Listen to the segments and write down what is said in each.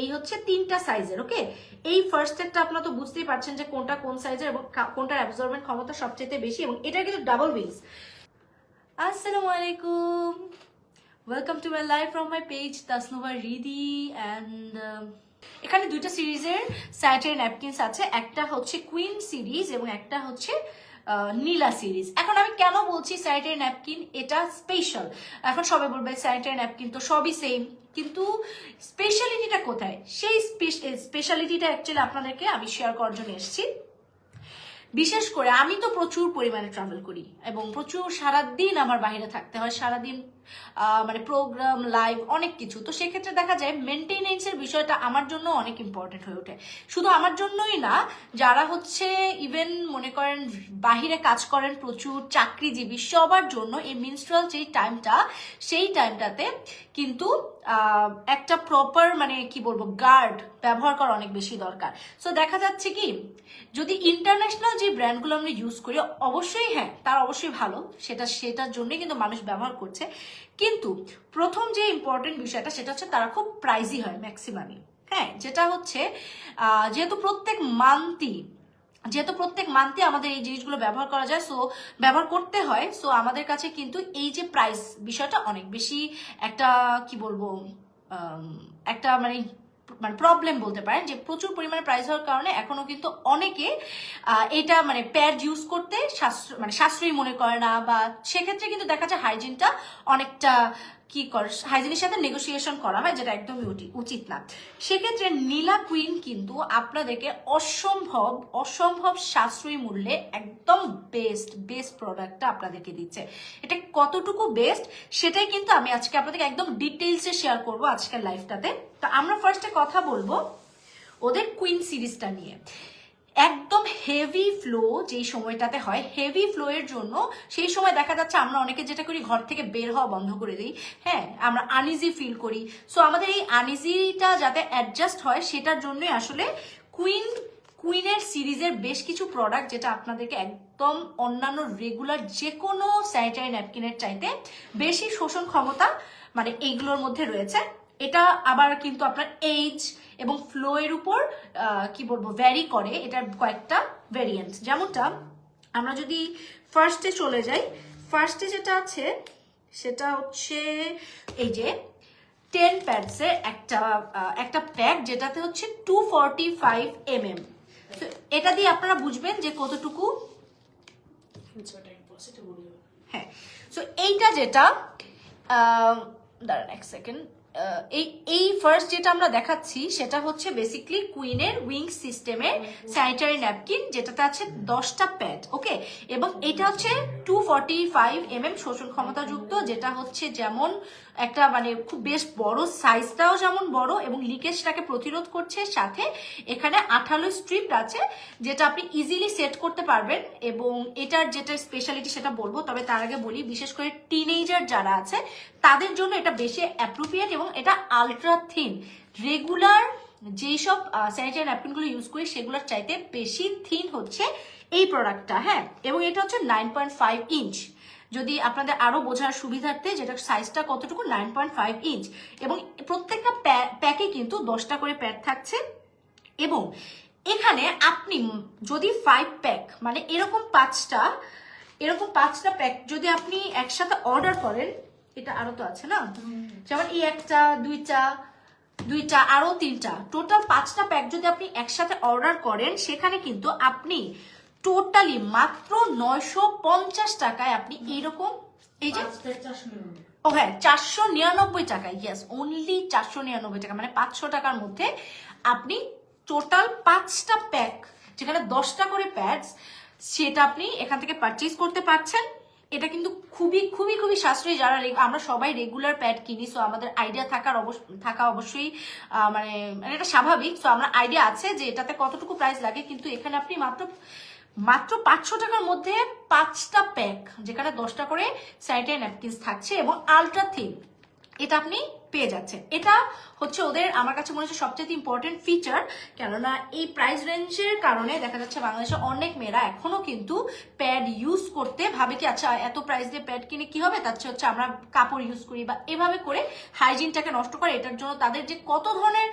এই হচ্ছে তিনটা সাইজের ওকে এই ফার্স্ট একটা আপনারা তো বুঝতেই পারছেন যে কোনটা কোন সাইজের এবং কোনটার অ্যাবজর্বেন্ট ক্ষমতা সবচেয়ে বেশি এবং এটা কিন্তু ডাবল উইংস আসসালামু আলাইকুম welcome to my live from my page Tasnuba Ridi and এখানে দুইটা সিরিজের স্যাটারি ন্যাপকিনস আছে। একটা হচ্ছে কুইন সিরিজ এবং একটা হচ্ছে নীলা সিরিজ এখন আমি কেন বলছি স্যানিটারি ন্যাপকিন? এটা স্পেশাল এখন সবাই বলবে স্যানিটারি ন্যাপকিন তো সবই সেম কিন্তু স্পেশালিটিটা কোথায়? সেই স্পেশালিটিটা অ্যাকচুয়ালি আপনাদেরকে আমি শেয়ার করার জন্য এসেছি। বিশেষ করে আমি তো প্রচুর পরিমাণে ট্রাভেল করি এবং প্রচুর সারাদিন আমার বাইরে থাকতে হয়, সারাদিন মানে প্রোগ্রাম লাইভ অনেক কিছু। তো সেক্ষেত্রে দেখা যায় মেনটেনেন্সের বিষয়টা আমার জন্য অনেক ইম্পর্টেন্ট হয়ে ওঠে। শুধু আমার জন্যই না, যারা হচ্ছে ইভেন মনে করেন বাহিরে কাজ করেন প্রচুর চাকরিজীবী, সবার জন্য এই মিনস্ট্রাল যেই টাইমটা সেই টাইমটাতে কিন্তু একটা প্রপার মানে কি বলব গার্ড ব্যবহার করা অনেক বেশি দরকার। সো দেখা যাচ্ছে কি, যদি ইন্টারন্যাশনাল যে ব্র্যান্ডগুলো আমরা ইউজ করি, অবশ্যই হ্যাঁ তার অবশ্যই ভালো। সেটা, সেটার জন্যই কিন্তু মানুষ ব্যবহার করছে। কিন্তু প্রথম যে ইম্পর্টেন্ট বিষয়টা সেটা হচ্ছে তারা খুব প্রাইজি হয় ম্যাক্সিমামই হ্যাঁ? যেটা হচ্ছে যেহেতু প্রত্যেক মান্থই যেহেতু প্রত্যেক মান্থে আমাদের এই জিনিসগুলো ব্যবহার করা যায় সো ব্যবহার করতে হয় সো আমাদের কাছে কিন্তু এই যে প্রাইস বিষয়টা অনেক বেশি একটা, কি বলব একটা মানে মানে প্রবলেম বলতে পারেন যে প্রচুর পরিমাণে প্রাইস হওয়ার কারণে এখনও কিন্তু অনেকে এটা মানে প্যাড ইউজ করতে মানে সাশ্রয়ী মনে করে না বা সেক্ষেত্রে কিন্তু দেখা যায় হাইজিনটা অনেকটা কি করে? হাইজিনের সাথে নেগোসিয়েশন করা হয়, যেটা একদমই উচিত না। সেক্ষেত্রে নীলা কুইন কিন্তু আপনাদেরকে অসম্ভব অসম্ভব সাশ্রয়ী মূল্যে একদম বেস্ট বেস্ট প্রোডাক্টটা আপনাদেরকে দিচ্ছে। এটা কতটুকু বেস্ট সেটাই কিন্তু আমি আজকে আপনাদেরকে একদম ডিটেলসে শেয়ার করব আজকের লাইফটাতে তো আমরা ফার্স্টে কথা বলব ওদের কুইন সিরিজটা নিয়ে। একদম হেভি ফ্লো যেই সময়টাতে হয় হেভি ফ্লো এর জন্য সেই সময় দেখা যাচ্ছে আমরা অনেকে যেটা করি, ঘর থেকে বের হওয়া বন্ধ করে দিই। হ্যাঁ আমরা আনইজি ফিল করি। সো আমাদের এই আনইজিটা যাতে অ্যাডজাস্ট হয়, সেটার জন্যই আসলে কুইন কুইনের সিরিজের বেশ কিছু প্রোডাক্ট যেটা আপনাদেরকে একদম অন্যান্য রেগুলার যে কোনো স্যানিটারি ন্যাপকিনের চাইতে বেশি শোষণ ক্ষমতা মানে এইগুলোর মধ্যে রয়েছে। এটা আবার কিন্তু আপনার এইজ এবং ফ্লো এর উপর কি বলব ভ্যারি করে এটার কয়েকটা ভ্যারিয়েন্ট যেমনটা আমরা যদি ফার্স্টে চলে যাই ফার্স্টে যেটা আছে সেটা হচ্ছে এই যে টেন প্যাডসের একটা একটা প্যাক যেটাতে হচ্ছে two forty five M M এটা দিয়ে আপনারা বুঝবেন যে কতটুকু হ্যাঁ। সো এইটা যেটা দাঁড়ান এক সেকেন্ড এই এই ফার্স্ট যেটা আমরা দেখাচ্ছি সেটা হচ্ছে বেসিকলি কুইনের উইং সিস্টেমের স্যানিটারি ন্যাপকিন যেটাতে আছে দশটা প্যাড ওকে এবং এটা হচ্ছে two forty five M M শোষণ ক্ষমতাযুক্ত যেটা হচ্ছে যেমন একটা মানে খুব বেশ বড় সাইজটাও যেমন বড় এবং লিকেজটাকে প্রতিরোধ করছে, সাথে এখানে আঠালো স্ট্রিপ আছে, যেটা আপনি ইজিলি সেট করতে পারবেন এবং এটার যেটা স্পেশালিটি সেটা বলব, তবে তার আগে বলি, বিশেষ করে টিনেজার যারা আছে, তাদের জন্য এটা বেশি অ্যাপ্রোপ্রিয়েট এবং এটা আলট্রা থিন রেগুলার যেই সব স্যানিটারি ন্যাপকিনগুলো ইউজ করি, সেগুলোর চাইতে বেশি থিন হচ্ছে এই প্রোডাক্টটা হ্যাঁ? এবং এটা হচ্ছে নাইন পয়েন্ট ফাইভ ইঞ্চ যদি আপনাদের আরও বোঝার সুবিধার্থে যেটা সাইজটা কতটুকু? নাইন পয়েন্ট ফাইভ ইঞ্চ এবং প্রত্যেকটা প্যাকে কিন্তু দশটা করে প্যাড থাকছে। এবং এখানে আপনি যদি ফাইভ প্যাক মানে এরকম পাঁচটা এরকম পাঁচটা প্যাক যদি আপনি একসাথে অর্ডার করেন, এটা আরও তো আছে না? যেমন এই একটা, দুইটা দুইটা, আরও তিনটা। টোটাল পাঁচটা প্যাক যদি আপনি একসাথে অর্ডার করেন, সেখানে কিন্তু আপনি টোটালি মাত্র নয়শো পঞ্চাশ টাকায় আপনি এইরকম এই যে? ও হ্যাঁ চারশো নিরানব্বই টাকা ইয়েস অনলি চারশো নিরানব্বই টাকা মানে পাঁচশো টাকার মধ্যে আপনি টোটাল পাঁচটা প্যাক যেখানে দশটা করে প্যাডস সেটা আপনি এখান থেকে পারচেজ করতে পারছেন। এটা কিন্তু খুবই খুবই খুবই সাশ্রয়ী যারা আমরা সবাই রেগুলার প্যাড কিনি সো আমাদের আইডিয়া থাকার অবশ্য থাকা অবশ্যই মানে মানে এটা স্বাভাবিক। সো আমরা আইডিয়া আছে যে এটাতে কতটুকু প্রাইস লাগে কিন্তু এখানে আপনি মাত্র মাত্র পাঁচশো টাকার মধ্যে পাঁচটা প্যাক যেখানে দশটা করে স্যানিটারি ন্যাপকিনস থাকছে এবং আলট্রা থিন এটা আপনি পেয়ে যাচ্ছেন। এটা হচ্ছে ওদের আমার কাছে মনে হচ্ছে সবচেয়ে ইম্পর্টেন্ট ফিচার কেননা এই প্রাইস রেঞ্জের কারণে দেখা যাচ্ছে বাংলাদেশে অনেক মেয়েরা এখনও কিন্তু প্যাড ইউজ করতে ভাবে কি আচ্ছা এত প্রাইস দিয়ে প্যাড কিনে কি হবে? তার হচ্ছে আমরা কাপড় ইউজ করি বা এভাবে করে হাইজিনটাকে নষ্ট করে, এটার জন্য তাদের যে কত ধরনের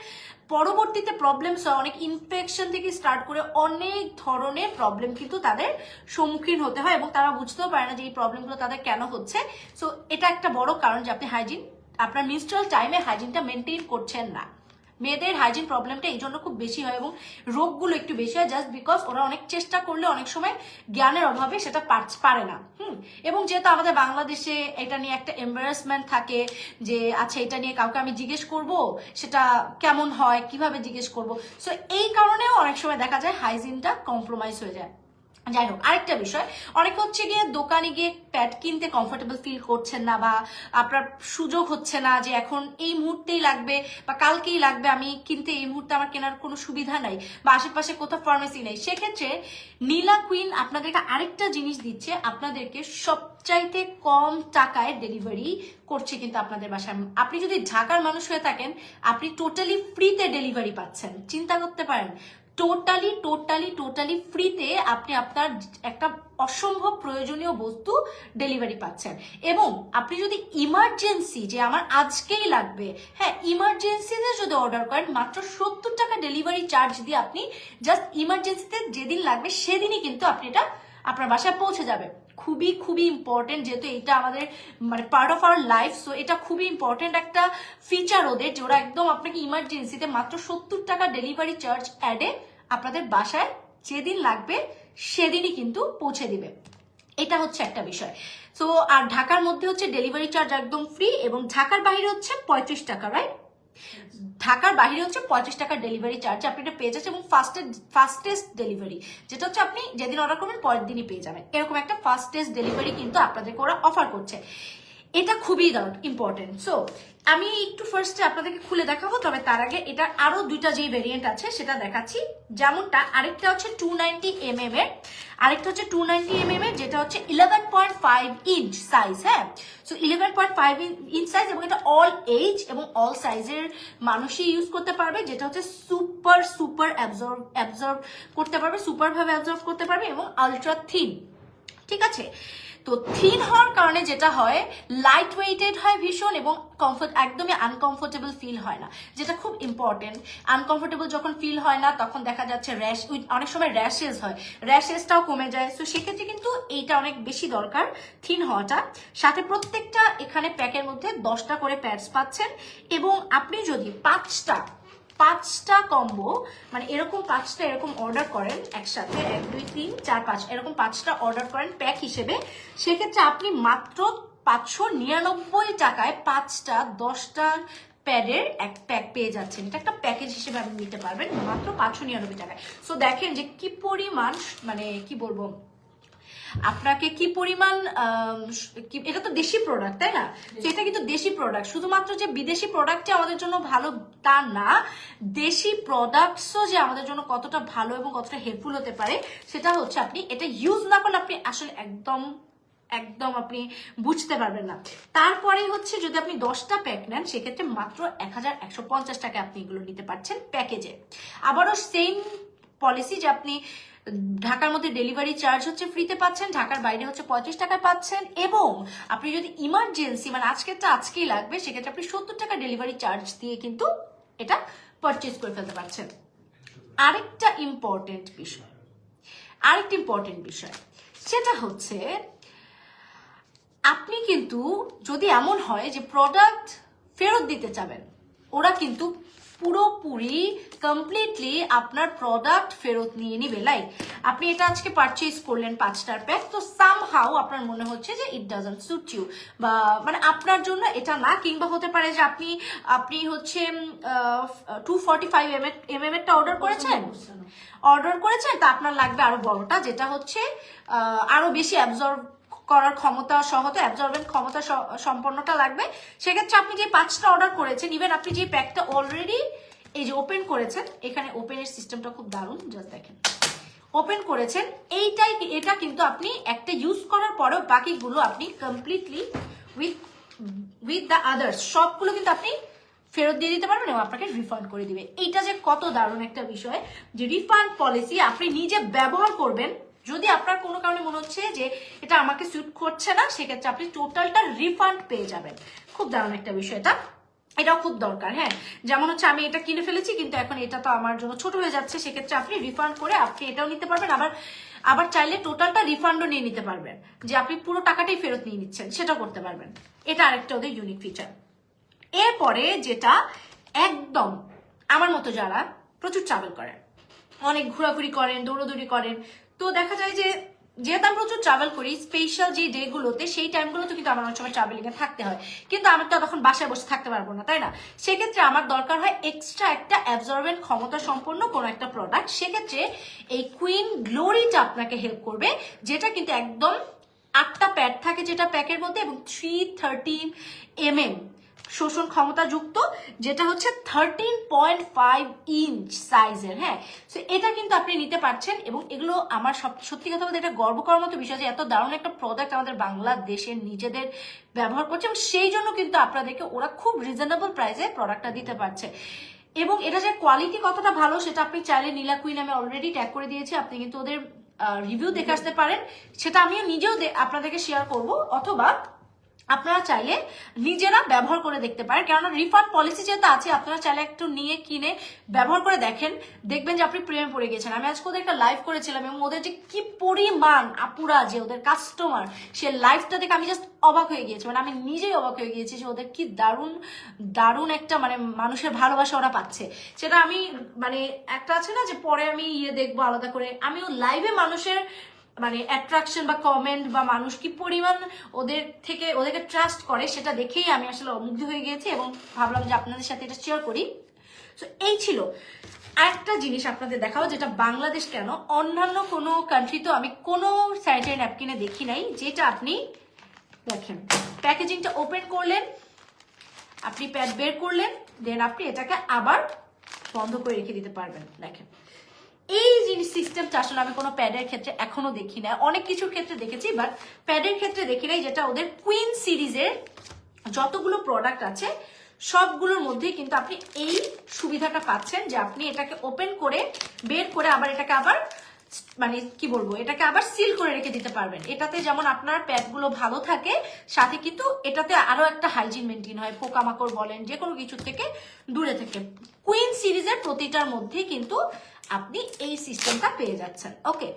পরবর্তীতে প্রবলেমস হয় অনেক ইনফেকশন থেকে স্টার্ট করে অনেক ধরনের প্রবলেম কিন্তু তাদের সম্মুখীন হতে হয় এবং তারা বুঝতেও পারে না যে এই প্রবলেমগুলো তাদের কেন হচ্ছে। সো এটা একটা বড় কারণ যে আপনি হাইজিন আপনার মিনস্ট্রাল টাইমে হাইজিনটা মেনটেন করছেন না। মেয়েদের হাইজিন প্রবলেমটা এই জন্য খুব বেশি হয় এবং রোগগুলো একটু বেশি হয় জাস্ট বিকজ ওরা অনেক চেষ্টা করলে অনেক সময় জ্ঞানের অভাবে সেটা পারে না। হুম? এবং যেহেতু আমাদের বাংলাদেশে এটা নিয়ে একটা এম্বারাসমেন্ট থাকে যে আচ্ছা এটা নিয়ে কাউকে আমি জিজ্ঞেস করব, সেটা কেমন হয়, কীভাবে জিজ্ঞেস করব? সো এই কারণেও অনেক সময় দেখা যায় হাইজিনটা কম্প্রোমাইজ হয়ে যায়। যাই হোক আরেকটা বিষয়। অনেক হচ্ছে গিয়ে দোকানে গিয়ে প্যাড কিনতে কমফোর্টেবল ফিল করছেন না বা আপনার সুযোগ হচ্ছে না যে এখন এই মুহূর্তেই লাগবে বা কালকেই লাগবে, আমি কিনতে এই মুহূর্তে আমার কেনার কোনো সুবিধা নাই বা আশেপাশে কোথাও ফার্মেসি নেই। সেক্ষেত্রে নীলা কুইন আপনাদেরকে আরেকটা জিনিস দিচ্ছে, আপনাদেরকে সবচাইতে কম টাকায় ডেলিভারি করছে কিন্তু আপনাদের বাসায়। আপনি যদি ঢাকার মানুষ হয়ে থাকেন, আপনি টোটালি ফ্রিতে ডেলিভারি পাচ্ছেন। চিন্তা করতে পারেন টোটালি টোটালি টোটালি ফ্রিতে আপনি আপনার একটা অসম্ভব প্রয়োজনীয় বস্তু ডেলিভারি পাচ্ছেন। এবং আপনি যদি ইমার্জেন্সি যে আমার আজকেই লাগবে হ্যাঁ ইমার্জেন্সিতে যদি অর্ডার করেন, মাত্র সত্তর টাকা ডেলিভারি চার্জ দিয়ে আপনি জাস্ট ইমার্জেন্সিতে যেদিন লাগবে, সেদিনই কিন্তু আপনি এটা আপনার বাসায় পৌঁছে যাবে। খুবই খুবই ইম্পর্টেন্ট যেহেতু এটা আমাদের মানে part of our life so এটা খুবই ইম্পর্টেন্ট একটা ফিচার ওদের, যে ওরা একদম আপনাকে ইমার্জেন্সিতে মাত্র সত্তর টাকা ডেলিভারি চার্জ অ্যাডে আপনাদের বাসায় যেদিন লাগবে সেদিনই কিন্তু পৌঁছে দিবে। এটা হচ্ছে একটা বিষয়। সো আর ঢাকার মধ্যে হচ্ছে ডেলিভারি চার্জ একদম ফ্রি এবং ঢাকার বাইরে হচ্ছে পঁয়ত্রিশ টাকা রাইট ঢাকার বাইরে হচ্ছে পঁয়ত্রিশ টাকার ডেলিভারি চার্জ আপনি এটা পেয়ে যাচ্ছেন এবং ফাস্টেস্ট ফাস্টেস্ট ডেলিভারি যেটা হচ্ছে আপনি যেদিন অর্ডার করবেন পরের দিনই পেয়ে যাবেন। এরকম একটা ফাস্টেস্ট ডেলিভারি কিন্তু আপনাদেরকে ওরা অফার করছে। এটা খুবই ইম্পর্টেন্ট সো আমি একটু ফার্স্টে আপনাদেরকে খুলে দেখাবো, তবে তার আগে এটা আরও দুইটা যে ভেরিয়েন্ট আছে সেটা দেখাচ্ছি। যেমনটা আরেকটা হচ্ছে টু নাইনটি এম এম এর। আরেকটা হচ্ছে টু নাইনটি এম এম এর, যেটা হচ্ছে eleven point five inch size হ্যাঁ? So eleven point five inch size এবং এটা অল এজ এবং অল সাইজের মানুষই ইউজ করতে পারবে, যেটা হচ্ছে সুপার সুপার অ্যাবজর্ব অ্যাবজর্ব করতে পারবে সুপার ভাবে অ্যাবজর্ব করতে পারবে এবং আলট্রা থিন ঠিক আছে? তো থিন হওয়ার কারণে যেটা হয় লাইট ওয়েটেড হয় ভীষণ এবং কমফোর্ট একদমই আনকমফোর্টেবল ফিল হয় না, যেটা খুব ইম্পর্টেন্ট আনকমফোর্টেবল যখন ফিল হয় না, তখন দেখা যাচ্ছে র্যাশ অনেক সময় র্যাশেস হয়। র্যাশেসটাও কমে যায়। তো সেক্ষেত্রে কিন্তু এইটা অনেক বেশি দরকার থিন হওয়াটা। সাথে প্রত্যেকটা এখানে প্যাকের মধ্যে দশটা করে প্যাডস পাচ্ছেন এবং আপনি যদি পাঁচটা পাঁচটা কম্বো মানে এরকম পাঁচটা এরকম অর্ডার করেন একসাথে, এক, দুই, তিন, চার, পাঁচ, এরকম পাঁচটা অর্ডার করেন প্যাক হিসেবে। সেক্ষেত্রে আপনি মাত্র পাঁচশো নিরানব্বই টাকায় পাঁচটা, দশটা প্যাডের এক প্যাক পেয়ে যাচ্ছেন। এটা একটা প্যাকেজ হিসেবে আপনি নিতে পারবেন, মাত্র পাঁচশো নিরানব্বই টাকায়। সো দেখেন যে কি পরিমাণ মানে কি বলব আপনাকে কি পরিমাণ এটা তো দেশি প্রোডাক্ট তাই না? এটা কিন্তু দেশি প্রোডাক্ট শুধুমাত্র যে বিদেশি প্রোডাক্টই আমাদের জন্য ভালো তা না দেশি প্রোডাক্টসও যে আমাদের জন্য কতটা ভালো এবং কতটা হেল্পফুল হতে পারে সেটা হচ্ছে আপনি এটা ইউজ না করলে আপনি আসলে একদম একদম আপনি বুঝতে পারবেন না। তারপরে হচ্ছে যদি আপনি দশটা প্যাক নেন সেক্ষেত্রে মাত্র এক হাজার একশো পঞ্চাশ টাকা আপনি এগুলো নিতে পারছেন প্যাকেজে আবারও সেম পলিসি যে আপনি ঢাকার মধ্যে ডেলিভারি চার্জ হচ্ছে ফ্রিতে পাচ্ছেন, ঢাকার বাইরে হচ্ছে পঁয়ত্রিশ টাকায় পাচ্ছেন এবং আপনি যদি ইমার্জেন্সি মানে আজকেরটা আজকেই লাগবে, সেক্ষেত্রে আপনি সত্তর টাকা ডেলিভারি চার্জ দিয়ে কিন্তু এটা পারচেজ করে ফেলতে পারছেন। আরেকটা ইম্পর্টেন্ট বিষয়, আরেকটা ইম্পর্টেন্ট বিষয়, সেটা হচ্ছে আপনি কিন্তু যদি এমন হয় যে প্রোডাক্ট ফেরত দিতে চাবেন, ওরা কিন্তু পুরোপুরি কমপ্লিটলি আপনার প্রোডাক্ট ফেরত নিয়ে নিবে। লাইক আপনি এটা আজকে পারচেজ করলেন পাঁচটার প্যাক তো সাম হাউ আপনার মনে হচ্ছে যে ইট ডাজন্ট সুট ইউ বা মানে আপনার জন্য এটা না কিংবা হতে পারে যে আপনি আপনি হচ্ছে two forty five M M এরটা order করেছেন? অর্ডার করেছেন তা আপনার লাগবে আরও বড়টা যেটা হচ্ছে আরও বেশি অ্যাবজর্ব করার ক্ষমতা সহ তো অ্যাবজর্বেন্ট ক্ষমতা সম্পন্নটা লাগবে। সেক্ষেত্রে আপনি যে পাঁচটা অর্ডার করেছেন ইভেন আপনি যে প্যাকটা অলরেডি এই যে ওপেন করেছেন, এখানে ওপেনের সিস্টেমটা খুব দারুণ জাস্ট দেখেন। ওপেন করেছেন, এইটাই এটা কিন্তু আপনি একটা ইউজ করার পরেও বাকিগুলো আপনি completely with with the others সবগুলো কিন্তু আপনি ফেরত দিয়ে দিতে পারবেন এবং আপনাকে রিফান্ড করে দিবে। এইটা যে কত দারুণ একটা বিষয়, যে রিফান্ড পলিসি আপনি নিজে ব্যবহার করবেন যদি আপনার কোনো কারণে মনে হচ্ছে যে এটা আমাকে স্যুট করছে না, সেক্ষেত্রে আপনি টোটালটা রিফান্ড পেয়ে যাবেন। খুব দারুণ একটা বিষয় এটা। এটাও খুব দরকার হ্যাঁ। যেমন হচ্ছে আমি এটা কিনে ফেলেছি, কিন্তু এখন এটা তো আমার জন্য ছোট হয়ে যাচ্ছে, সেক্ষেত্রে আপনি রিফান্ড করে আপনি এটাও নিতে পারবেন। আবার আবার চাইলে টোটালটা রিফান্ডও নিয়ে নিতে পারবেন, যে আপনি পুরো টাকাটাই ফেরত নিয়ে নিচ্ছেন, সেটাও করতে পারবেন। এটা আরেকটা ওদের ইউনিক ফিচার এরপরে যেটা একদম আমার মতো যারা প্রচুর ট্রাভেল করেন, অনেক ঘোরাঘুরি করেন, দৌড়াদৌড়ি করেন তো দেখা যায় যে, যেহেতু আমি প্রচুর ট্রাভেল করি স্পেশাল যে ডে গুলোতে, সেই টাইমগুলোতে কিন্তু আমার অনেক সময় ট্রাভেলিং এ থাকতে হয়। কিন্তু আমি তো তখন বাসায় বসে থাকতে পারব না, তাই না? সেক্ষেত্রে আমার দরকার হয় এক্সট্রা একটা অ্যাবজর্বেন্ট ক্ষমতা সম্পন্ন কোনো একটা প্রোডাক্ট সেক্ষেত্রে এই কুইন গ্লোরিটা আপনাকে হেল্প করবে, যেটা কিন্তু একদম আটটা প্যাড থাকে যেটা প্যাকের মধ্যে, এবং থ্রি থার্টিন এম এম শোষণ ক্ষমতা যুক্ত, যেটা হচ্ছে থার্টিন পয়েন্ট ফাইভ ইঞ্চ সাইজের হ্যাঁ? তো এটা কিন্তু আপনি নিতে পারছেন এবং এগুলো আমার সব, সত্যি কথা বলতে এটা গর্ব করার মতো বিষয় যে এত দারুণ একটা প্রোডাক্ট আমাদের বাংলাদেশের নিজেদের ব্যবহার করছে এবং সেই জন্য কিন্তু আপনাদেরকে ওরা খুব রিজনেবল প্রাইসে প্রোডাক্টটা দিতে পারছে। এবং এটা যে কোয়ালিটি কতটা ভালো সেটা আপনি চাইলে নীলা কুইন আমি অলরেডি ট্যাগ করে দিয়েছি, আপনি কিন্তু ওদের রিভিউ দেখে আসতে পারেন। সেটা আমিও নিজেও আপনাদেরকে শেয়ার করব, অথবা আপনারা চাইলে নিজেরা ব্যবহার করে দেখতে পারেন। কেননা রিফান্ড পলিসি যেহেতু আছে, আপনারা চাইলে একটু নিয়ে, কিনে ব্যবহার করে দেখেন। দেখবেন যে আপনি প্রেমে পড়ে গেছেন। আমি আজকে ওদের একটা লাইভ করেছিলাম এবং ওদের যে কি পরিমাণ আপুরা যে ওদের কাস্টমার সে লাইভটা দেখে আমি জাস্ট অবাক হয়ে গিয়েছি। মানে আমি নিজেই অবাক হয়ে গিয়েছি যে ওদের কি দারুণ দারুণ একটা মানে মানুষের ভালোবাসা ওরা পাচ্ছে। সেটা আমি মানে একটা আছে না যে পরে আমি ইয়ে দেখব আলাদা করে। আমিও লাইভে মানুষের মানে অ্যাট্রাকশন বা কমেন্ট বা মানুষ কি পরিমাণ ওদের থেকে, ওদেরকে ট্রাস্ট করে সেটা দেখেই আমি আসলে অমুগ্ধ হয়ে গিয়েছি এবং ভাবলাম যে আপনাদের সাথে এটা শেয়ার করি। তো এই ছিল আরেকটা জিনিস আপনাদের দেখাবো, যেটা বাংলাদেশ কেন? অন্যান্য কোনো কান্ট্রিতেও আমি কোনো স্যানিটারি ন্যাপকিনে দেখি নাই, যেটা আপনি দেখেন। প্যাকেজিংটা ওপেন করলেন, আপনি প্যাড বের করলেন দেন আপনি এটাকে আবার বন্ধ করে রেখে দিতে পারবেন, দেখেন। এই জিনিস সিস্টেমটা আসলে আমি কোনো প্যাডের ক্ষেত্রে এখনও দেখি না। অনেক কিছুর ক্ষেত্রে দেখেছি বাট প্যাডের ক্ষেত্রে দেখি নাই, যেটা ওদের কুইন সিরিজের যতগুলো প্রোডাক্ট আছে, সবগুলোর মধ্যেই কিন্তু আপনি এই সুবিধাটা পাচ্ছেন যে আপনি এটাকে ওপেন করে, বের করে আবার এটাকে আবার মানে কি বলব, এটাকে আবার সিল করে রেখে দিতে পারবেন। এটাতে যেমন আপনার প্যাডগুলো ভালো থাকে, সাথে কিন্তু এটাতে আরও একটা হাইজিন মেনটেন হয়, পোকামাকড় বলেন যে কোনো কিছু থেকে দূরে থেকে। কুইন সিরিজের প্রতিটার মধ্যেই কিন্তু আপনি এই সিস্টেমটা পেয়ে যাচ্ছেন। ওকে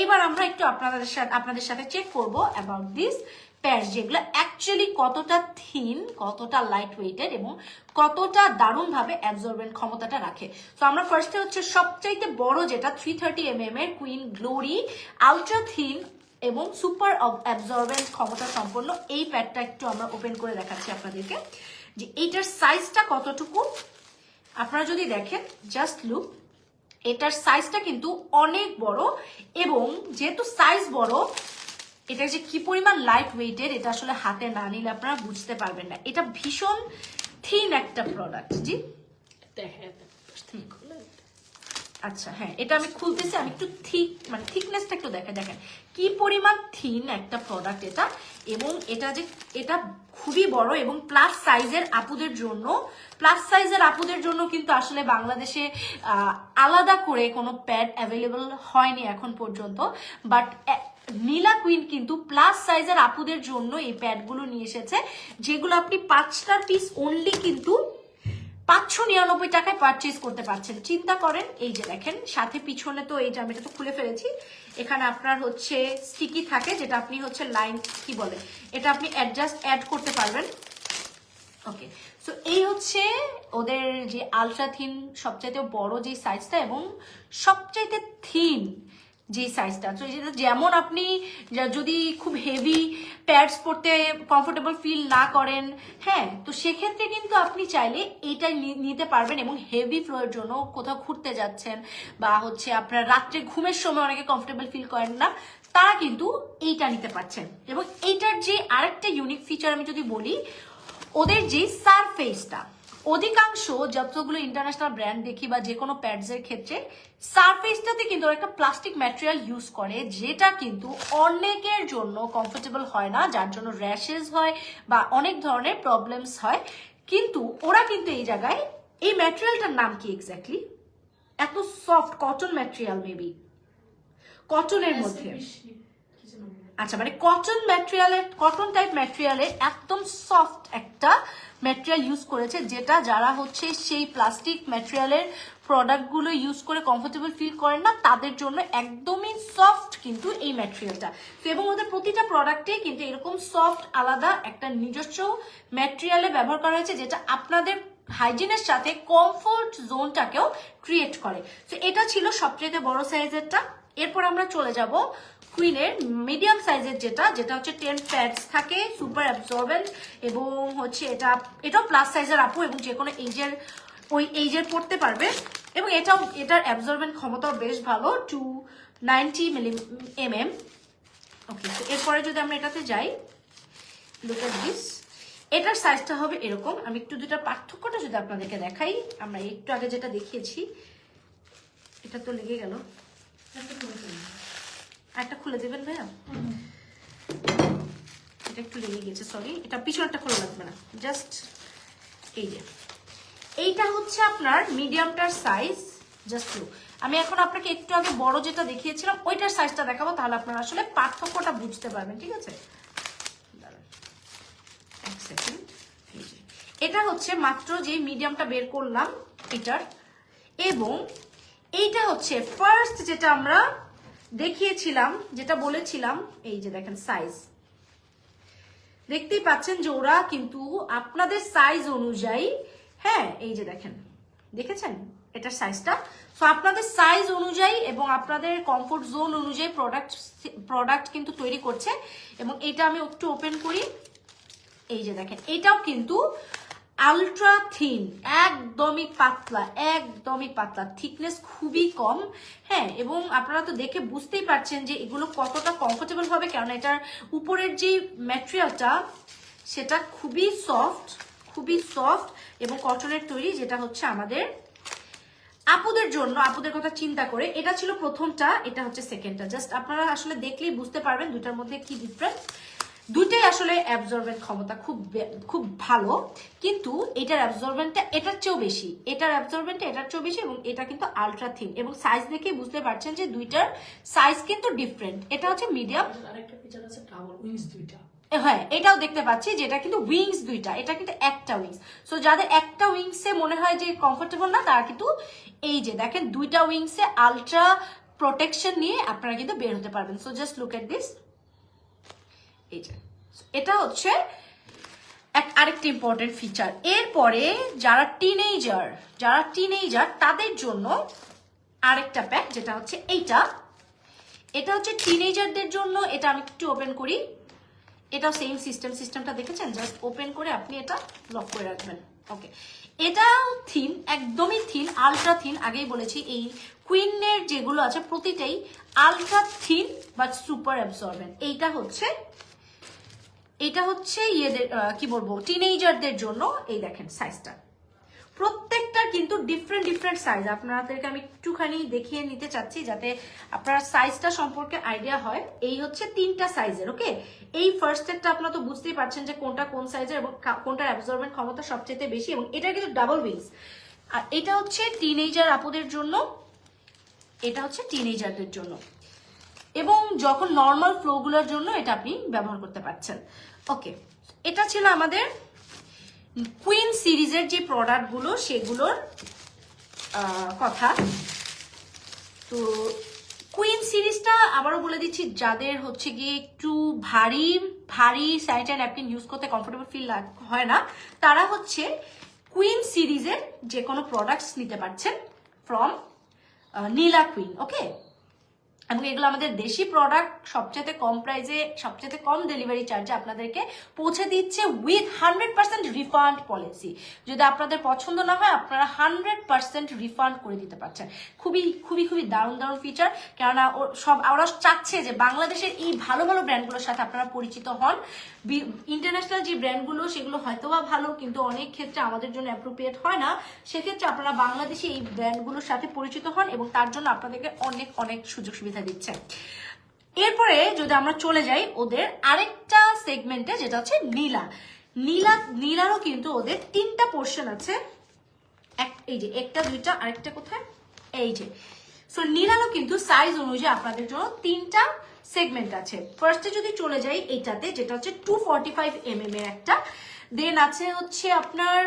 এইবার আমরা একটু আপনাদের সাথে আপনাদের সাথে চেক করব অ্যাবাউট দিস প্যাডস যেগুলো অ্যাকচুয়ালি কতটা থিন কতটা লাইট ওয়েটেড এবং কতটা দারুণভাবে অ্যাবজর্বেন্ট ক্ষমতাটা রাখে। তো আমরা ফার্স্টে হচ্ছে সবচাইতে বড় যেটা থ্রি থার্টি এম এম এর কুইন গ্লোরি আলট্রা থিন এবং সুপার অ্যাবজর্বেন্ট ক্ষমতা সম্পন্ন এই প্যাডটা একটু আমরা ওপেন করে দেখাচ্ছি আপনাদেরকে। যে এইটার সাইজটা কতটুকু? আপনারা যদি দেখেন জাস্ট লুক এটার সাইজটা কিন্তু অনেক বড় এবং যেহেতু সাইজ বড়, এটা যে কি পরিমাণ লাইট ওয়েটের এটা আসলে হাতে না নিলে আপনারা বুঝতে পারবেন না। এটা ভীষণ থিন একটা প্রোডাক্ট জি? আচ্ছা হ্যাঁ এটা আমি খুলতেছি, আমি একটু থিক মানে থিকনেসটা একটু দেখে দেখেন। কি পরিমাণ থিন একটা প্রোডাক্ট এটা, এবং এটা যে, এটা খুবই বড় এবং প্লাস সাইজের আপুদের জন্য প্লাস সাইজের আপুদের জন্য কিন্তু আসলে বাংলাদেশে আলাদা করে কোনো প্যাড অ্যাভেলেবল হয়নি এখন পর্যন্ত বাট নীলা কুইন কিন্তু প্লাস সাইজের আপুদের জন্য এই প্যাডগুলো নিয়ে এসেছে, যেগুলো আপনি পাঁচটার পিস অনলি কিন্তু পাঁচশো নিরানব্বই টাকায় পারচেজ করতে পারছেন। চিন্তা করেন, এই যে দেখেন, সাথে পিছনে তো এই যে আমি এটা তো খুলে ফেলেছি। এখানে আপনার হচ্ছে স্টিকি থাকে, যেটা আপনি হচ্ছে লাইন কি বলে, এটা আপনি অ্যাডজাস্ট অ্যাড করতে পারবেন। ওকে সো এই হচ্ছে ওদের যে আলট্রা থিন সবচাইতে বড় যে সাইজটা এবং সবচাইতে থিন যে সাইজটা তো যেটা যেমন আপনি যদি খুব হেভি প্যাডস পরতে কমফোর্টেবল ফিল না করেন হ্যাঁ তো সেক্ষেত্রে কিন্তু আপনি চাইলে এইটাই নিতে পারবেন এবং হেভি ফ্লোয়ের জন্য কোথাও ঘুরতে যাচ্ছেন বা হচ্ছে আপনার রাত্রে ঘুমের সময় অনেকে কমফোর্টেবল ফিল করেন না, তারা কিন্তু এইটা নিতে পারছেন। এবং এইটার যে আরেকটা ইউনিক ফিচার আমি যদি বলি, ওদের যে সারফেসটা অধিকাংশ যতগুলো ইন্টারন্যাশনাল ব্র্যান্ড দেখি বা যে কোনো প্যাডস এর ক্ষেত্রে সারফেসটাতে কিন্তু ওরা একটা প্লাস্টিক ম্যাটেরিয়াল ইউজ করে যেটা কিন্তু অনেকের জন্য কমফোর্টেবল হয় না যার জন্য র্যাশেস হয় বা অনেক ধরনের প্রবলেমস হয়। কিন্তু ওরা কিন্তু এই জায়গায় এই ম্যাটেরিয়ালটার নাম কি এক্স্যাক্টলি এত সফট কটন ম্যাটেরিয়াল মেবি কটনের মধ্যে। আচ্ছা মানে কটন ম্যাটেরিয়ালের কটন টাইপ ম্যাটেরিয়ালের একদম সফট একটা ম্যাটেরিয়াল ইউজ করেছে, যেটা যারা হচ্ছে সেই প্লাস্টিক ম্যাটেরিয়ালের প্রোডাক্টগুলো ইউজ করে কমফোর্টেবল ফিল করেন না, তাদের জন্য একদমই সফট কিন্তু এই ম্যাটেরিয়ালটা তো এবং ওদের প্রতিটা প্রোডাক্টে কিন্তু এরকম সফট আলাদা একটা নিজস্ব ম্যাটেরিয়ালে ব্যবহার করা হয়েছে, যেটা আপনাদের হাইজিনের সাথে কমফোর্ট জোনটাকেও ক্রিয়েট করে। তো এটা ছিল সবচেয়ে বড় সাইজেরটা এরপর আমরা চলে যাব কুইনের মিডিয়াম সাইজের যেটা যেটা হচ্ছে টেন প্যাডস থাকে সুপার অ্যাবজর্বেন্ট এবং হচ্ছে এটা, এটাও প্লাস সাইজের আপু এবং যে কোনো এইজের ওই এইজের পড়তে পারবে। এবং এটাও, এটার অ্যাবজর্বেন্ট ক্ষমতাও বেশ ভালো two ninety milli M M okay তো এরপরে যদি আমরা এটাতে যাই লুক দিস এটার সাইজটা হবে এরকম। আমি একটু দুটার পার্থক্যটা যদি আপনাদেরকে দেখাই, আমরা একটু আগে যেটা দেখিয়েছি, এটা তো লেগে গেল। একটা খুলে দেবেন ভাইয়া? এটা একটু লেগে গেছে সরি এটা পিছনটা খোলা লাগবে না। জাস্ট এই যে। এইটা হচ্ছে আপনার মিডিয়ামটার সাইজ জাস্ট লুক আমি এখন আপনাকে একটু আগে বড় যেটা দেখিয়েছিলাম ওইটার সাইজটা দেখাবো তাহলে আপনারা আসলে পার্থক্যটা বুঝতে পারবেন ঠিক আছে? দাঁড়ান। এক সেকেন্ড এটা হচ্ছে মাত্র যে মিডিয়ামটা বের করলাম এটার। এবং এইটা হচ্ছে ফার্স্ট যেটা আমরা দেখিয়েছিলাম, যেটা বলেছিলাম, এই যে দেখেন সাইজ দেখতেই পাচ্ছেন যে ওরা কিন্তু আপনাদের সাইজ অনুযায়ী হ্যাঁ এই যে দেখেন, দেখেছেন? এটার সাইজটা সো আপনাদের সাইজ অনুযায়ী এবং আপনাদের কমফোর্ট জোন অনুযায়ী প্রোডাক্ট প্রোডাক্ট কিন্তু তৈরি করছে। এবং এটা আমি একটু ওপেন করি। এই যে দেখেন, এটাও কিন্তু আলট্রা থিন একদমই পাতলা একদমই পাতলা। থিকনেস খুবই কম হ্যাঁ এবং আপনারা তো দেখে বুঝতেই পারছেন যে এগুলো কতটা কমফোর্টেবল হবে কারণ এটার উপরের যে ম্যাটেরিয়ালটা সেটা খুবই সফট খুবই সফট এবং কটনের তৈরি, যেটা হচ্ছে আমাদের আপুদের জন্য, আপুদের কথা চিন্তা করে। এটা ছিল প্রথমটা, এটা হচ্ছে সেকেন্ডটা জাস্ট আপনারা আসলে দেখলেই বুঝতে পারবেন দুটার মধ্যে কি ডিফারেন্স দুইটাই আসলে অ্যাবজর্বেন্ট ক্ষমতা খুব খুব ভালো কিন্তু এটার অ্যাবজর্বেন্টটা এটার চেয়েও বেশি। এটার অ্যাবজর্বেন্টটা এটার চেয়েও বেশি এবং এটা কিন্তু আলট্রা থিন এবং সাইজ দেখেই বুঝতে পারছেন যে দুইটার সাইজ কিন্তু ডিফারেন্ট এটা হচ্ছে মিডিয়াম আরেকটা ফিচার আছে ডাবল উইংস দুইটা। হ্যাঁ এটাও দেখতে পাচ্ছি যেটা কিন্তু উইংস দুইটা। এটা কিন্তু একটা উইংস সো যাদের একটা উইংসে মনে হয় যে কমফোর্টেবল না তারা কিন্তু এই যে দেখেন দুইটা উইংসে আলট্রা প্রোটেকশন নিয়ে আপনারা কিন্তু বের হতে পারবেন। So just look at this এই যে। এটা হচ্ছে এক আরেকটা ইম্পর্টেন্ট ফিচার এরপরে যারা টিনেজার যারা টিনেজার তাদের জন্য আরেকটা প্যাক যেটা হচ্ছে এইটা। এটা হচ্ছে টিনেজারদের জন্য, এটা আমি একটু ওপেন করি। এটাও সেম সিস্টেম সিস্টেমটা দেখেছেন? জাস্ট ওপেন করে আপনি এটা লক করে রাখবেন। ওকে এটাও থিন একদমই থিন আলট্রা থিন আগেই বলেছি, এই কুইনের যেগুলো আছে, প্রতিটাই ultra thin but super absorbent এইটা হচ্ছে এটা হচ্ছে ইয়েদের কি বলব টিনেজারদের জন্য এই দেখেন সাইজটা প্রত্যেকটার কিন্তু ডিফারেন্ট ডিফারেন্ট সাইজ আপনাদেরকে আমি একটুখানি দেখিয়ে নিতে চাচ্ছি যাতে আপনার সাইজটা সম্পর্কে আইডিয়া হয়। এই হচ্ছে তিনটা সাইজের ওকে এই ফার্স্ট একটা আপনারা তো বুঝতেই পারছেন যে কোনটা কোন সাইজের এবং কোনটার অ্যাবজর্বেন্ট ক্ষমতা সবচেয়ে বেশি এবং এটার কিন্তু ডাবল উইংস আর এটা হচ্ছে টিনেজার আপুদের জন্য, এটা হচ্ছে টিনেজারদের জন্য। এবং যখন নর্মাল ফ্লোগুলোর জন্য এটা আপনি ব্যবহার করতে পারছেন। ওকে এটা ছিল আমাদের কুইন সিরিজের যে প্রোডাক্টগুলো সেগুলোর কথা। তো কুইন সিরিজটা আবারও বলে দিচ্ছি, যাদের হচ্ছে গিয়ে একটু ভারী ভারী স্যানিটারি ন্যাপকিন ইউজ করতে কমফোর্টেবল ফিল হয় না, তারা হচ্ছে কুইন সিরিজের যে কোনো প্রোডাক্টস নিতে পারছেন ফ্রম নীলা কুইন ওকে এবং এগুলো আমাদের দেশি প্রোডাক্ট সবচেয়ে কম প্রাইসে সবচেয়ে কম ডেলিভারি চার্জে আপনাদেরকে পৌঁছে দিচ্ছে with hundred percent refund policy যদি আপনাদের পছন্দ না হয়, আপনারা হান্ড্রেড পার্সেন্ট রিফান্ড করে দিতে পারছেন। খুবই খুবই খুবই দারুণ দারুণ ফিচার কেননা সব, ওরা চাচ্ছে যে বাংলাদেশের এই ভালো ভালো ব্র্যান্ডগুলোর সাথে আপনারা পরিচিত হন। ইন্টারন্যাশনাল যে ব্র্যান্ডগুলো সেগুলো হয়তো বা ভালো, কিন্তু অনেক ক্ষেত্রে আমাদের জন্য অ্যাপ্রোপ্রিয়েট হয় না। সেক্ষেত্রে আপনারা বাংলাদেশে এই ব্র্যান্ডগুলোর সাথে পরিচিত হন এবং তার জন্য আপনাদেরকে অনেক অনেক সুযোগ সুবিধা দিচ্ছে। এরপরে যদি আমরা চলে যাই ওদের আরেকটা সেগমেন্টে যেটা হচ্ছে নীলা। নীলা, নীলারও কিন্তু ওদের তিনটা পোর্শন আছে। এক, এই যে একটা, দুইটা, আরেকটা কোথায়? এই যে। সো নীলারও কিন্তু সাইজ অনুযায়ী আপনাদের জন্য তিনটা সেগমেন্ট আছে। ফার্স্টে যদি চলে যাই এইটাতে, যেটা হচ্ছে টু ফর্টি ফাইভ এর একটা। দেন আছে হচ্ছে আপনার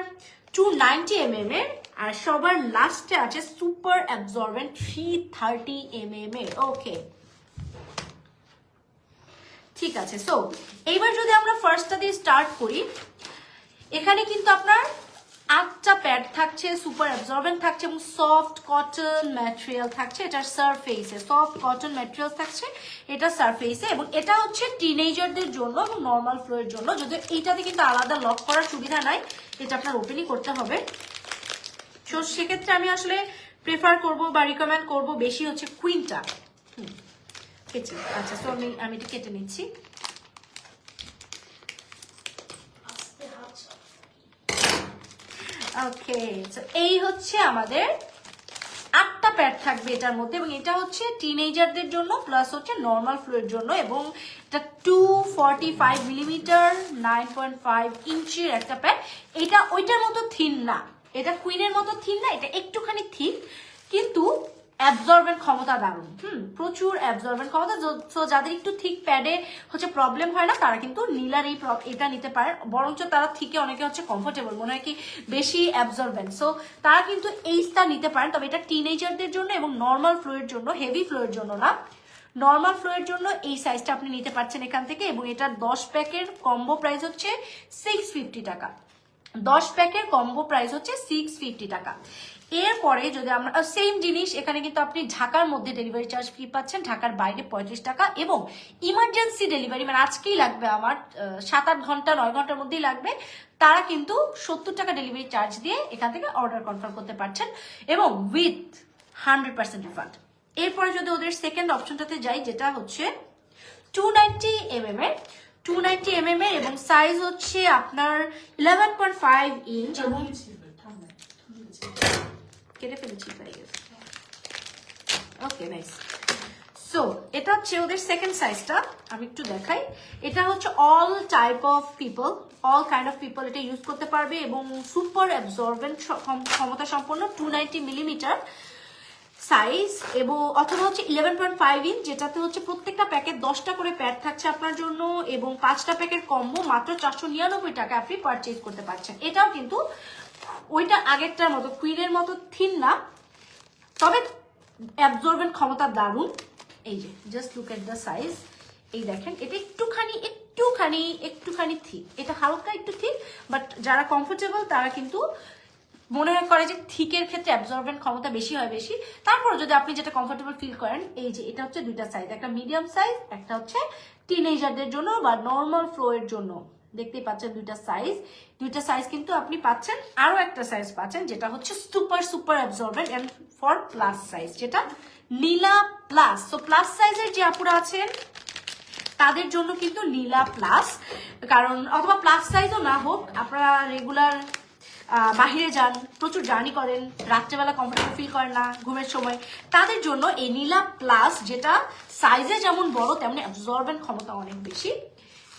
টু নাইনটি এম এর, আর সবার লাস্টে আছে super absorbent three thirty M M এর। ওকে ঠিক আছে সো এইবার যদি আমরা ফার্স্টটা দিয়ে স্টার্ট করি, এখানে কিন্তু আপনার আটটা প্যাড থাকছে সুপার অ্যাবজর্বেন্ট থাকছে এবং সফট কটন ম্যাটেরিয়াল থাকছে। এটার সারফেসে সফট কটন ম্যাটেরিয়াল থাকছে, এটা সারফেসে এবং এটা হচ্ছে টিনেজারদের জন্য এবং নর্মাল ফ্লোয়ের জন্য। যদি এইটাতে কিন্তু আলাদা লক করার সুবিধা নাই, এটা আপনার ওপেনই করতে হবে। সো সেক্ষেত্রে আমি আসলে প্রেফার করব বা রিকমেন্ড করব বেশি হচ্ছে কুইনটা কেটে আচ্ছা তো আমি আমি এটা কেটে নিচ্ছি আস্তে হাত চাপ। ওকে এই হচ্ছে আমাদের আটটা প্যাড থাকবে এটার মধ্যে এবং এটা হচ্ছে টিনেজারদের জন্য প্লাস হচ্ছে নর্মাল ফ্লোয়ের জন্য এবং এটা two forty five millimetre nine point five ইঞ্চির একটা প্যাড এটা ওইটার মতো থিন না। এটা কুইনের মতো থিন না, এটা একটুখানি থিক কিন্তু অ্যাবজর্বেন্ট ক্ষমতা দারুণ। হুম। প্রচুর অ্যাবজর্বেন্ট ক্ষমতা সো যাদের একটু থিক প্যাডে হচ্ছে প্রবলেম হয় না তারা কিন্তু নীলার এই এটা নিতে পারে। বরঞ্চ তারা থিকে অনেকে হচ্ছে কমফোর্টেবল মনে হয় কি বেশি অ্যাবজর্বেন্ট সো তারা কিন্তু এইটা নিতে পারেন তবে এটা টিনেজারদের জন্য এবং নর্মাল ফ্লোয়ের জন্য হেভি ফ্লোয়ের জন্য না। নর্মাল ফ্লোয়ের জন্য এই সাইজটা আপনি নিতে পারছেন এখান থেকে এবং এটার দশ প্যাকের কম্বো প্রাইস হচ্ছে সিক্স ফিফটি টাকা। দশ প্যাকের কম্বো প্রাইস হচ্ছে সিক্স ফিফটি টাকা। এরপরে যদি আমরা সেম জিনিস, এখানে কিন্তু আপনি ঢাকার মধ্যে ডেলিভারি চার্জ ফ্রি পাচ্ছেন, ঢাকার বাইরে পঁয়ত্রিশ টাকা এবং ইমার্জেন্সি ডেলিভারি মানে আজকেই লাগবে আমার সাত আট ঘণ্টা, নয় ঘণ্টার মধ্যেই লাগবে, তারা কিন্তু সত্তর টাকা ডেলিভারি চার্জ দিয়ে এখান থেকে অর্ডার কনফার্ম করতে পারছেন এবং উইথ হান্ড্রেড পার্সেন্ট রিফান্ড এরপরে যদি ওদের সেকেন্ড অপশনটাতে যাই, যেটা হচ্ছে টু নাইনটি এমএম এর টু নাইনটি এমএম এর এবং সাইজ হচ্ছে আপনার ইলেভেন পয়েন্ট ফাইভ ইঞ্চ এবং। কেটে ফেলেছি ওকে নাইস সো এটা হচ্ছে ওদের সেকেন্ড সাইজটা আমি একটু দেখাই। এটা হচ্ছে all type of people all kind of people এটা ইউজ করতে পারবে এবং সুপার অ্যাবজর্বেন্ট ক্ষমতা সম্পন্ন টু নাইনটি মিলিমিটার সাইজ এবং অথবা হচ্ছে ইলেভেন পয়েন্ট ফাইভ ইঞ্চ যেটাতে হচ্ছে প্রত্যেকটা প্যাকেট দশটা করে প্যাড থাকছে আপনার জন্য এবং পাঁচটা প্যাকেট কম্বো মাত্র চারশো নিরানব্বই টাকা আপনি পারচেজ করতে পারছেন। এটাও কিন্তু ওইটা আগেরটার মতো কুইনের মতো থিন না। তবে অ্যাবজর্বেন্ট ক্ষমতা দারুণ। এই যে just look at the size এই দেখেন, এটা একটুখানি একটুখানি একটুখানি থিক এটা হালকা একটু থিক বাট যারা কমফোর্টেবল তারা কিন্তু মনে করে যে থিকের ক্ষেত্রে অ্যাবজর্বেন্ট ক্ষমতা বেশি হয় বেশি। তারপর যদি আপনি যেটা কমফোর্টেবল ফিল করেন, এই যে এটা হচ্ছে দুইটা সাইজ একটা মিডিয়াম সাইজ একটা হচ্ছে টিনেজারদের জন্য বা নর্মাল ফ্লো এর জন্য। দেখতেই পাচ্ছেন দুইটা সাইজ দুইটা সাইজ কিন্তু আপনি পাচ্ছেন আরও একটা সাইজ পাচ্ছেন, যেটা হচ্ছে super super absorbent and for plus size যেটা নীলা প্লাস তো প্লাস সাইজের যে আপুরা আছেন, তাদের জন্য কিন্তু নীলা প্লাস কারণ অথবা প্লাস সাইজও না হোক, আপনারা রেগুলার বাহিরে যান, প্রচুর জার্নি করেন, রাত্রেবেলা কমফোর্টেবল ফিল করেন না, ঘুমের সময়। তাদের জন্য এই নীলা প্লাস যেটা সাইজে যেমন বড়, তেমনি অ্যাবজর্বেন্ট ক্ষমতা অনেক বেশি।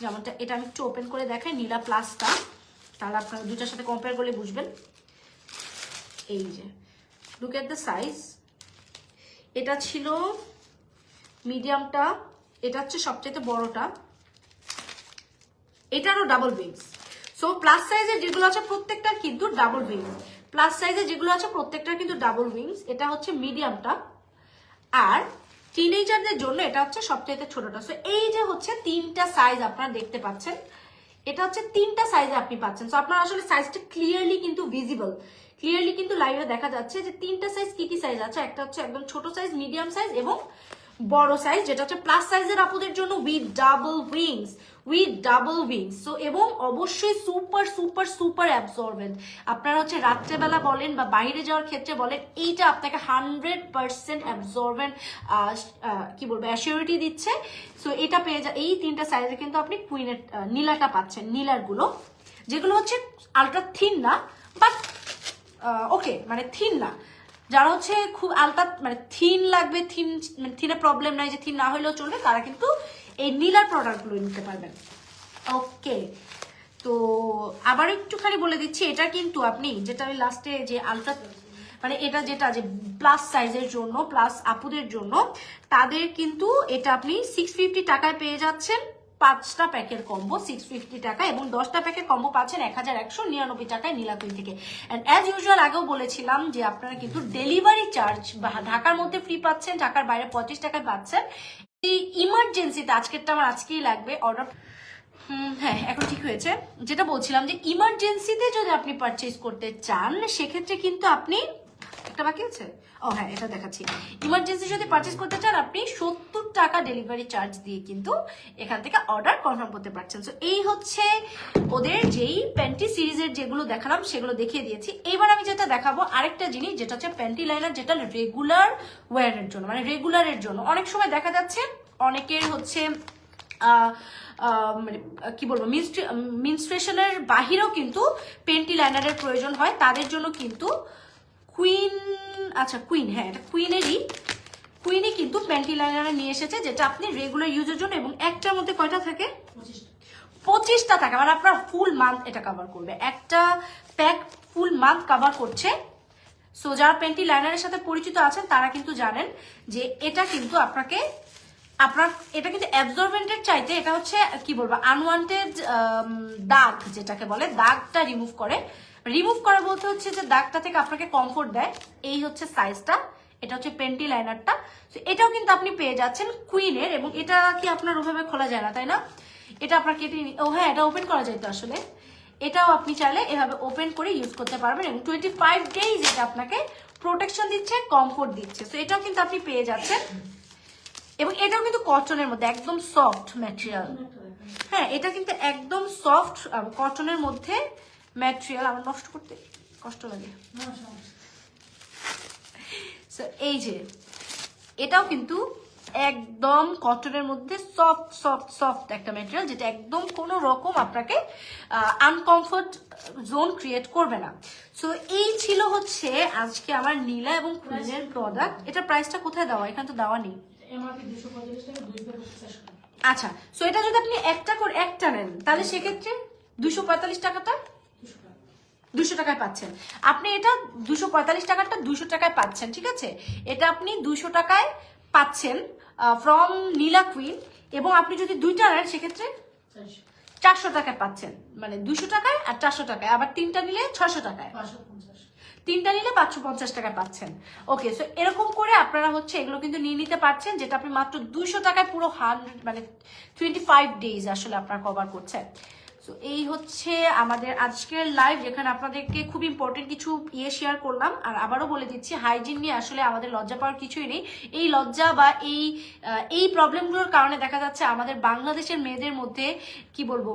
যেমনটা এটা আমি একটু ওপেন করে দেখাই, নীলা প্লাসটা তাহলে আপনারা দুটার সাথে কম্পেয়ার করলে বুঝবেন। এই যে লুক এট দ্য সাইজ এটা ছিল মিডিয়ামটা এটা হচ্ছে সবচেয়ে বড়টা। এটারও ডাবল উইংস সো প্লাস সাইজের যেগুলো আছে প্রত্যেকটার কিন্তু ডাবল উইংস প্লাস সাইজের যেগুলো আছে প্রত্যেকটার কিন্তু ডাবল উইংস এটা হচ্ছে মিডিয়ামটা আর টিনেজারদের জন্য এটা হচ্ছে সবচেয়ে ছোটটা। সো এই যে হচ্ছে তিনটা সাইজ আপনারা দেখতে পাচ্ছেন, এটা হচ্ছে তিনটা সাইজে আপনি পাচ্ছেন। সো আপনার আসলে সাইজটা ক্লিয়ারলি কিন্তু ভিজিবল ক্লিয়ারলি কিন্তু লাইভে দেখা যাচ্ছে যে তিনটা সাইজ কি কি সাইজ আছে? একটা হচ্ছে একদম ছোট সাইজ মিডিয়াম সাইজ এবং বড় সাইজ যেটা হচ্ছে প্লাস সাইজের আপুদের জন্য with double wings with double wings so এবং অবশ্যই সুপার সুপার সুপার অ্যাবজর্বেন্ট আপনারা হচ্ছে রাত্রেবেলা বলেন বা বাইরে যাওয়ার ক্ষেত্রে বলেন, এইটা আপনাকে হান্ড্রেড পার্সেন্ট অ্যাবজর্বেন্ট কি বলব অ্যাসিউরিটি দিচ্ছে। সো এটা পেয়ে যা, এই তিনটা সাইজে কিন্তু আপনি কুইনের নীলাটা পাচ্ছেন নীলারগুলো যেগুলো হচ্ছে আলট্রা থিন না বাট ওকে মানে থিন না। যারা হচ্ছে খুব আলতা মানে থিন লাগবে, থিন মানে থিনে প্রবলেম নাই যে থিন না হলেও চলবে, তারা কিন্তু এই নীলার প্রোডাক্টগুলো নিতে পারবেন। ওকে তো আবার একটুখানি বলে দিচ্ছি, এটা কিন্তু আপনি যেটা আমি লাস্টে যে আলট্রা মানে এটা যেটা যে প্লাস সাইজের জন্য প্লাস আপুদের জন্য, তাদের কিন্তু এটা আপনি সিক্স ফিফটি টাকায় পেয়ে যাচ্ছেন। পাঁচটা প্যাকের কম্বো সিক্স ফিফটি টাকা এবং দশটা প্যাকের কম্বো পাচ্ছেন এক হাজার একশো নিরানব্বই টাকায় নীলাকুই থেকে। অ্যান্ড অ্যাজ ইউজুয়াল আগেও বলেছিলাম যে আপনারা কিন্তু ডেলিভারি চার্জ ঢাকার মধ্যে ফ্রি পাচ্ছেন, ঢাকার বাইরে পঁচিশ টাকায় পাচ্ছেন। এই ইমার্জেন্সিতে আজকেরটা আমার আজকেই লাগবে। অর্ডার হ্যাঁ এখন ঠিক হয়েছে। যেটা বলছিলাম যে ইমার্জেন্সিতে যদি আপনি পারচেজ করতে চান, সেক্ষেত্রে কিন্তু আপনি একটা বাকি আছে? ও হ্যাঁ এটা দেখাচ্ছি। ইমার্জেন্সি যদি পারচেজ করতে চান, আপনি সত্তর টাকা ডেলিভারি চার্জ দিয়ে কিন্তু এখান থেকে অর্ডার কনফার্ম করতে পারছেন। সো এই হচ্ছে ওদের যেই প্যান্টি সিরিজের যেগুলো দেখালাম, সেগুলো দেখিয়ে দিয়েছি। এবার আমি যেটা দেখাবো, আরেকটা জিনিস, যেটা হচ্ছে প্যান্টি লাইনার যেটা রেগুলার ওয়ারের জন্য মানে রেগুলারের জন্য। অনেক সময় দেখা যাচ্ছে, অনেকের হচ্ছে মানে কি বলব মিনস্ট্রেশনের বাহিরেও কিন্তু পেন্টি লাইনারের প্রয়োজন হয়। তাদের জন্য কিন্তু কুইন আচ্ছা কুইন হ্যাঁ এটা কুইনেরই কুইনই কিন্তু প্যান্টি লাইনার নিয়ে এসেছে, যেটা আপনি রেগুলার ইউজের জন্য এবং একটার মধ্যে কয়টা থাকে? পঁচিশটা থাকে। মানে আপনার ফুল মান্থ এটা কভার করবে। একটা প্যাক ফুল মান্থ কভার করছে। সো যারা প্যান্টি লাইনারের সাথে পরিচিত আছেন, তারা কিন্তু জানেন যে এটা কিন্তু আপনাকে, আপনার, এটা কিন্তু অ্যাবজর্বেন্টের চাইতে এটা হচ্ছে, কি বলব আনওয়ান্টেড দাগ যেটাকে বলে, দাগটা রিমুভ করে। রিমুভ করা বলতে হচ্ছে যে দাগটা থেকে আপনাকে কমফোর্ট দেয়। এই হচ্ছে সাইজটা এটা হচ্ছে পেন্টি লাইনারটা এটাও কিন্তু আপনি পেয়ে যাচ্ছেন কুইনের এবং এটা কি আপনার ওভাবে খোলা যায় না তাই না? এটা আপনার কেটে ও হ্যাঁ এটা ওপেন করা যায় তো আসলে। এটাও আপনি চাইলে এভাবে ওপেন করে ইউজ করতে পারবেন এবং টোয়েন্টি ফাইভ ডেইজ এটা আপনাকে প্রোটেকশন দিচ্ছে কমফোর্ট দিচ্ছে। তো এটাও কিন্তু আপনি পেয়ে যাচ্ছেন। এবং এটাও কিন্তু কটনের মধ্যে একদম সফট ম্যাটেরিয়াল হ্যাঁ এটা কিন্তু একদম সফট কটনের মধ্যে ম্যাটেরিয়াল আমার নষ্ট করতে কষ্ট লাগে। সো এই যে এটাও কিন্তু একদম কটনের মধ্যে সফট সফট সফট একটা ম্যাটেরিয়াল যেটা একদম কোনো রকম আপনাকে আনকমফোর্ট জোন ক্রিয়েট করবে না। সো এই ছিল হচ্ছে আজকে আমার নীলা এবং কুইনের প্রোডাক্ট এটা প্রাইসটা কোথায় দেওয়া? এখানে তো দেওয়া নেই। আচ্ছা সো এটা যদি আপনি একটা করে একটা নেন তাহলে সেক্ষেত্রে দুশো পঁয়তাল্লিশ টাকাটা দুশো টাকায় পাচ্ছেন। আপনি এটা দুশো পঁয়তাল্লিশ টাকাটা দুশো টাকায় পাচ্ছেন, ঠিক আছে? এটা আপনি দুশো টাকায় পাচ্ছেন ফ্রম নীলা কুইন এবং আপনি যদি দুইটা নেন, সেক্ষেত্রে চারশো টাকায় পাচ্ছেন। মানে দুশো টাকায় আর চারশো টাকায়। আবার তিনটা নিলে ছশো টাকায়। তিনটা নিলে পাঁচশো পঞ্চাশ টাকায় পাচ্ছেন। ওকে সো এরকম করে আপনারা হচ্ছে এগুলো কিন্তু নিয়ে নিতে পারছেন, যেটা আপনি মাত্র দুশো টাকায় পুরো হান্ড্রেড মানে টোয়েন্টি ফাইভ ডেজ আসলে আপনার কভার করছেন। সো এই হচ্ছে আমাদের আজকের লাইভ যেখানে আপনাদেরকে খুব ইম্পর্টেন্ট কিছু ইয়ে শেয়ার করলাম। আর আবারও বলে দিচ্ছি হাইজিন নিয়ে আসলে আমাদের লজ্জা পাওয়ার কিছুই নেই। এই লজ্জা বা এই এই প্রবলেমগুলোর কারণে দেখা যাচ্ছে আমাদের বাংলাদেশের মেয়েদের মধ্যে, কি বলব,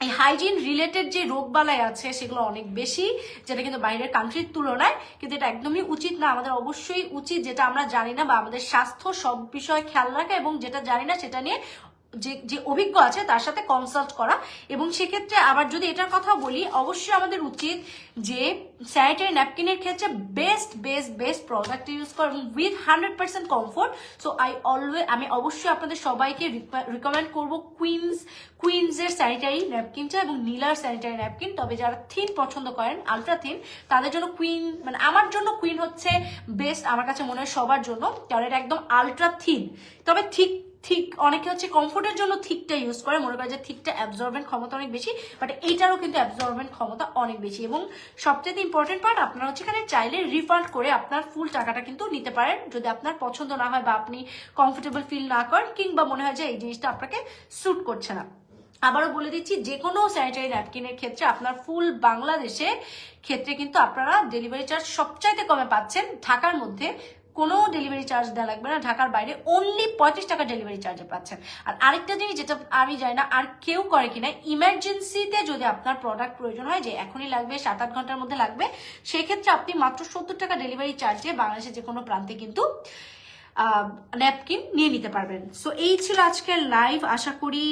এই হাইজিন রিলেটেড যে রোগবালাই আছে সেগুলো অনেক বেশি, যেটা কিন্তু বাইরের কান্ট্রির তুলনায় কিন্তু এটা একদমই উচিত না। আমাদের অবশ্যই উচিত যেটা আমরা জানি না বা আমাদের স্বাস্থ্য সব বিষয়ে খেয়াল রাখা এবং যেটা জানি না সেটা নিয়ে যে যে অভিজ্ঞ আছে তার সাথে কনসাল্ট করা এবং সেক্ষেত্রে আবার যদি এটার কথা বলি, অবশ্যই আমাদের উচিত যে স্যানিটারি ন্যাপকিনের ক্ষেত্রে best best best product use করা এবং with hundred percent comfort so I always আমি অবশ্যই আপনাদের সবাইকে রিকমেন্ড করব কুইন্স কুইন্সের স্যানিটারি ন্যাপকিনটা এবং নীলার স্যানিটারি ন্যাপকিন। তবে যারা থিন পছন্দ করেন আলট্রা থিন তাদের জন্য কুইন মানে আমার জন্য কুইন হচ্ছে বেস্ট আমার কাছে মনে হয় সবার জন্য, কারণ এটা একদম আলট্রা থিন তবে ঠিক ঠিক, অনেকে হচ্ছে কমফোর্টের জন্য থিকটা ইউজ করে, মনে করে যে থিকটা অ্যাবজর্বেন্ট ক্ষমতা অনেক বেশি বাট এইটারও কিন্তু অ্যাবজর্বেন্ট ক্ষমতা অনেক বেশি। এবং সবচেয়ে ইম্পর্টেন্ট পার্ট আপনারা হচ্ছে এখানে চাইলে রিফান্ড করে আপনার ফুল টাকাটা কিন্তু নিতে পারেন। যদি আপনার পছন্দ না হয় বা আপনি কমফোর্টেবল ফিল না করেন, কিংবা মনে হয় যে এই জিনিসটা আপনাকে স্যুট করছে না। আবারও বলে দিচ্ছি যে কোনো স্যানিটারি ন্যাপকিনের ক্ষেত্রে আপনার ফুল বাংলাদেশে ক্ষেত্রে কিন্তু আপনারা ডেলিভারি চার্জ সবচাইতে কমে পাচ্ছেন ঢাকার মধ্যে কোনো ডেলিভারি চার্জ দেওয়া লাগবে না। ঢাকার বাইরে অনলি পঁয়ত্রিশ টাকা ডেলিভারি চার্জে পাচ্ছেন। আর আরেকটা জিনিস যেটা আমি জানি না, আর কেউ করে কিনা ইমার্জেন্সিতে যদি আপনার প্রোডাক্ট প্রয়োজন হয়, যে এখনই লাগবে, সাত আট ঘণ্টার মধ্যে লাগবে, সেক্ষেত্রে আপনি মাত্র সত্তর টাকা ডেলিভারি চার্জে বাংলাদেশের যে কোনো প্রান্তে কিন্তু ন্যাপকিন নিয়ে নিতে পারবেন। সো এই ছিল আজকের লাইভ আশা করি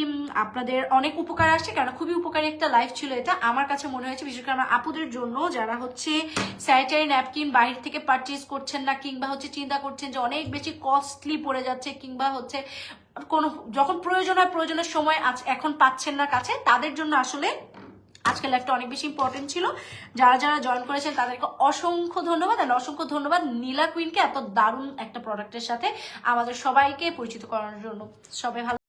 আপনাদের অনেক উপকার আসছে কারণ খুবই উপকারী একটা লাইভ ছিল এটা। আমার কাছে মনে হয়েছে, বিশেষ করে আমার আপুদের জন্য, যারা হচ্ছে স্যানিটারি ন্যাপকিন বাইরে থেকে পারচেজ করছেন না, কিংবা হচ্ছে চিন্তা করছেন যে অনেক বেশি কস্টলি পড়ে যাচ্ছে, কিংবা হচ্ছে কোনো, যখন প্রয়োজন হয়, প্রয়োজনের সময় এখন পাচ্ছেন না কাছে, তাদের জন্য আসলে আজকের লাইফটা অনেক বেশি ইম্পর্টেন্ট ছিল। যারা যারা জয়েন করেছেন, তাদেরকে অসংখ্য ধন্যবাদ আর অসংখ্য ধন্যবাদ নীলা কুইনকে এত দারুণ একটা প্রোডাক্টের সাথে আমাদের সবাইকে পরিচিত করানোর জন্য। সবাই ভালো